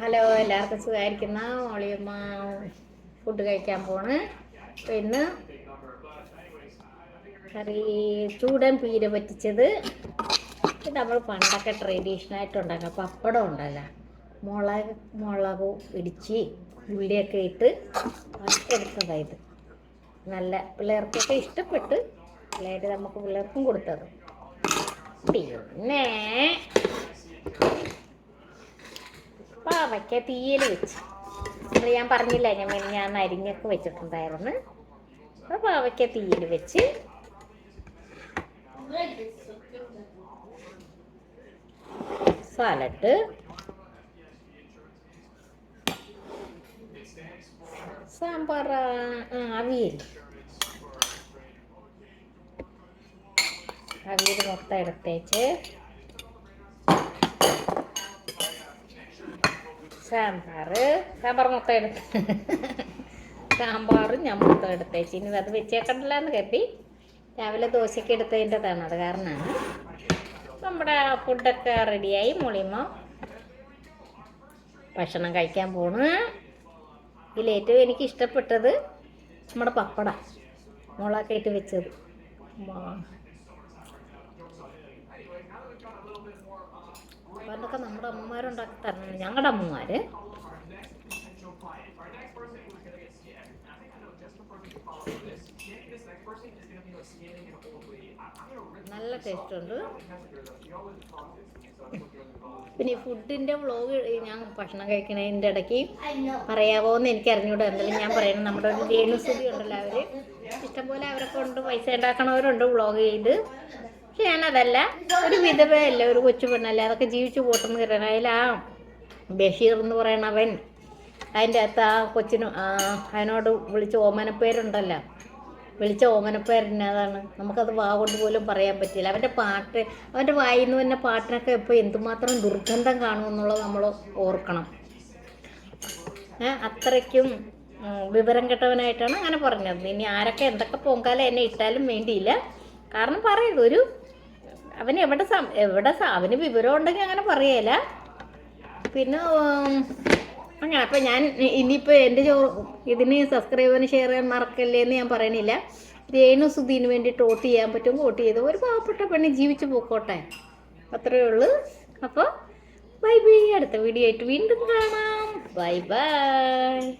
Hello എല്ലാവർക്കും സുഖമായിരിക്കുന്ന ഓളിയമ്മ food കഴിക്കാൻ പോണ്. ഇന്ന് കറി ചൂടൻ പീര പറ്റിച്ചത്. നമ്മൾ പണ്ടൊക്കെ ട്രഡീഷണൽ ആയിട്ട് ഉണ്ടാക്കാം. പപ്പടം ഉണ്ടല്ല. മുളക് മുളക് ഇടിച്ച് ഉള്ളിയൊക്കെ ഇട്ട് എടുത്തതാണ് ഇത്. നല്ല പിള്ളേർക്കൊക്കെ ഇഷ്ടപ്പെട്ട് പിള്ളേർ നമുക്ക് പിള്ളേർക്കും കൊടുത്തത്. പിന്നെ പാവയ്ക്ക തീയൽ വെച്ച്. അത് ഞാൻ പറഞ്ഞില്ല ഞാൻ ഞാൻ അരിഞ്ഞൊക്കെ വെച്ചിട്ടുണ്ടായിരുന്നു. അപ്പോൾ പാവയ്ക്ക തീയൽ വെച്ച്. സാലഡ്. സാമ്പാർ അവിയൽ അവിയൽ മൊത്തം എടുത്തേച്ച്. സാമ്പാർ സാമ്പാർ മൊത്തം എടുത്ത്. സാമ്പാറും ഞാൻ മൊത്തം എടുത്തേച്ച്. ഇനി അത് വെച്ചേക്കണ്ടല്ലോ എന്ന് കരുതി. രാവിലെ ദോശയ്ക്ക് എടുത്തതിന്റെതാണ്. അത് കാരണമാണ്. നമ്മുടെ ഫുഡൊക്കെ റെഡിയായി. മുളിമ. ഭക്ഷണം കഴിക്കാൻ പോണ്. ഇതിലേറ്റവും എനിക്ക് ഇഷ്ടപ്പെട്ടത് നമ്മുടെ പപ്പട. മുളകൊക്കെ ഇട്ട് വെച്ചത്. പണ്ടൊക്കെ നമ്മുടെ അമ്മമാരുണ്ടാക്കി തരണം ഞങ്ങളുടെ അമ്മമാര്. നല്ല ടേസ്റ്റ് ഉണ്ട് പിന്നെ ഈ ഫുഡിന്റെ വ്ളോഗ് ഞാൻ ഭക്ഷണം കഴിക്കണതിന്റെ ഇടയ്ക്ക് പറയാവോ എന്ന് എനിക്ക് അറിഞ്ഞൂടാ. എന്തായാലും ഞാൻ പറയണം. നമ്മുടെ ഒരു രേണുസുതി ഉണ്ടല്ലോ അവർ. ഇഷ്ടംപോലെ അവരെ കൊണ്ട് പൈസ ഉണ്ടാക്കണവരുണ്ട് വ്ളോഗ് ചെയ്ത്. ഞാനതല്ല ഒരു വിധവയല്ല ഒരു കൊച്ചു പെണ്ണല്ല അതൊക്കെ ജീവിച്ചു പോട്ടെന്ന് കരുതണം അതിൽ ആ ബഷീർ എന്ന് പറയണവൻ. അതിന്റെ അകത്ത് ആ കൊച്ചിന് അതിനോട് വിളിച്ച ഓമനപ്പേരുണ്ടല്ലോ. വിളിച്ച ഓമനപ്പേരെന്നതാണ് നമുക്കത് വാ കൊണ്ട് പോലും പറയാൻ പറ്റില്ല. അവന്റെ പാട്ട് അവന്റെ വായിൽ നിന്ന് തന്നെ പാട്ടിനൊക്കെ ഇപ്പോൾ എന്തുമാത്രം ദുർഗന്ധം കാണുമെന്നുള്ളത് നമ്മൾ ഓർക്കണം. അത്രയ്ക്കും വിവരം കെട്ടവനായിട്ടാണ് അങ്ങനെ പറഞ്ഞത്. ഇനി ആരൊക്കെ എന്തൊക്കെ പൊങ്കാല എന്നെ ഇട്ടാലും വേണ്ടിയില്ല. കാരണം പറയുന്നത് ഒരു അവന് എവിടെ സം- എവിടെ അവന് വിവരം ഉണ്ടെങ്കിൽ അങ്ങനെ പറയല. പിന്നെ അങ്ങനെ അപ്പം ഞാൻ ഇനിയിപ്പോൾ എന്റെ ചോ ഇതിന് സബ്സ്ക്രൈബറിന് ഷെയർ ചെയ്യാൻ മറക്കല്ലേ എന്ന് ഞാൻ പറയണില്ല. രേണു സുധീന് വേണ്ടിയിട്ട് വോട്ട് ചെയ്യാൻ പറ്റും വോട്ട് ചെയ്ത്. ഒരു പാവപ്പെട്ട പെണ്ണ് ജീവിച്ചു പോക്കോട്ടെ. അത്രയേ ഉള്ളൂ. അപ്പോൾ ബൈ ബൈ അടുത്ത വീഡിയോ ആയിട്ട് വീണ്ടും കാണാം. Bye bye